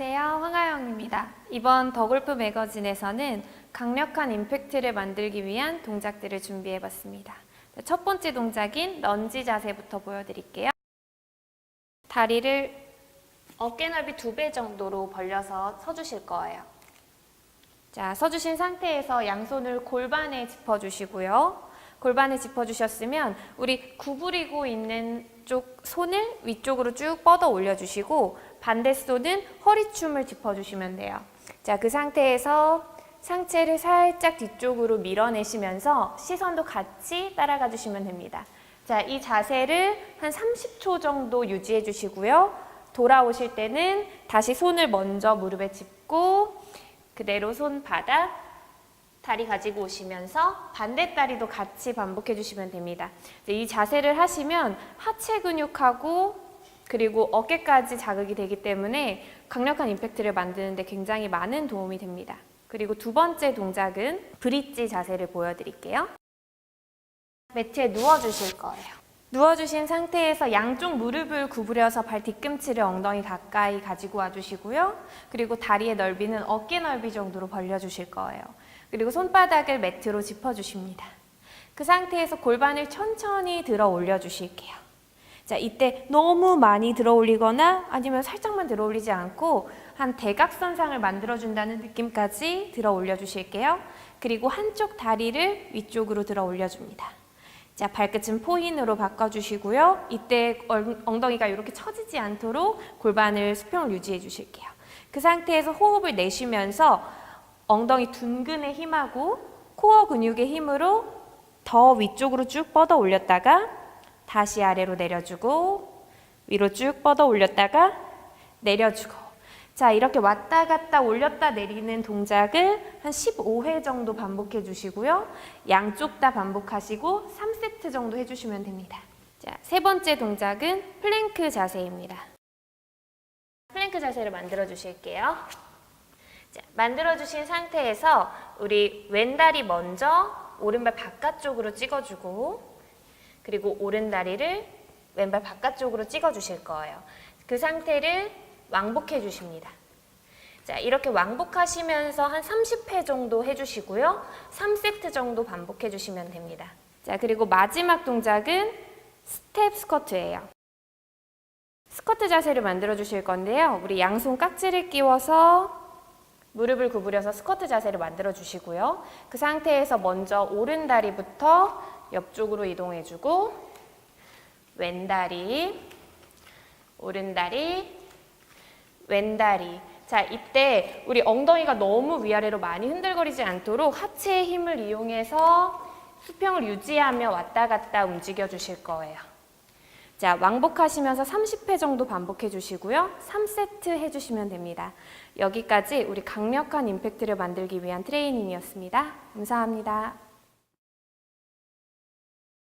안녕하세요. 황하영입니다. 이번 더골프 매거진에서는 강력한 임팩트를 만들기 위한 동작들을 준비해 봤습니다. 첫 번째 동작인 런지 자세부터 보여드릴게요. 다리를 어깨 넓이 두 배 정도로 벌려서 서주실 거예요. 자, 서주신 상태에서 양손을 골반에 짚어주시고요. 골반에 짚어주셨으면 우리 구부리고 있는 쪽 손을 위쪽으로 쭉 뻗어 올려주시고 반대 손은 허리춤을 짚어주시면 돼요. 자, 그 상태에서 상체를 살짝 뒤쪽으로 밀어내시면서 시선도 같이 따라가 주시면 됩니다. 자, 이 자세를 한 30초 정도 유지해 주시고요. 돌아오실 때는 다시 손을 먼저 무릎에 짚고 그대로 손바닥 다리 가지고 오시면서 반대 다리도 같이 반복해 주시면 됩니다. 이 자세를 하시면 하체 근육하고 그리고 어깨까지 자극이 되기 때문에 강력한 임팩트를 만드는데 굉장히 많은 도움이 됩니다. 그리고 두 번째 동작은 브릿지 자세를 보여드릴게요. 매트에 누워주실 거예요. 누워주신 상태에서 양쪽 무릎을 구부려서 발 뒤꿈치를 엉덩이 가까이 가지고 와주시고요. 그리고 다리의 넓이는 어깨 넓이 정도로 벌려주실 거예요. 그리고 손바닥을 매트로 짚어주십니다. 그 상태에서 골반을 천천히 들어 올려주실게요. 자, 이때 너무 많이 들어 올리거나 아니면 살짝만 들어 올리지 않고 한 대각선상을 만들어준다는 느낌까지 들어 올려주실게요. 그리고 한쪽 다리를 위쪽으로 들어 올려줍니다. 자, 발끝은 포인으로 바꿔주시고요. 이때 얼- 엉덩이가 이렇게 처지지 않도록 골반을 수평을 유지해 주실게요. 그 상태에서 호흡을 내쉬면서 엉덩이 둔근에 힘하고 코어 근육의 힘으로 더 위쪽으로 쭉 뻗어 올렸다가 다시 아래로 내려주고 위로 쭉 뻗어 올렸다가 내려주고. 자 이렇게 왔다 갔다 올렸다 내리는 동작을 한 15회 정도 반복해 주시고요. 양쪽 다 반복하시고 3세트 정도 해주시면 됩니다. 자 세 번째 동작은 플랭크 자세입니다. 플랭크 자세를 만들어 주실게요. 자, 만들어주신 상태에서 우리 왼다리 먼저 오른발 바깥쪽으로 찍어주고 그리고 오른다리를 왼발 바깥쪽으로 찍어주실 거예요. 그 상태를 왕복해 주십니다. 자, 이렇게 왕복하시면서 한 30회 정도 해주시고요. 3세트 정도 반복해 주시면 됩니다. 자, 그리고 마지막 동작은 스텝 스쿼트예요. 스쿼트 자세를 만들어 주실 건데요. 우리 양손 깍지를 끼워서 무릎을 구부려서 스쿼트 자세를 만들어 주시고요. 그 상태에서 먼저 오른 다리부터 옆쪽으로 이동해 주고 왼다리 오른 다리 왼다리 자 이때 우리 엉덩이가 너무 위아래로 많이 흔들거리지 않도록 하체의 힘을 이용해서 수평을 유지하며 왔다 갔다 움직여 주실 거예요. 자, 왕복하시면서 30회 정도 반복해 주시고요. 3세트 해 주시면 됩니다. 여기까지 우리 강력한 임팩트를 만들기 위한 트레이닝이었습니다. 감사합니다.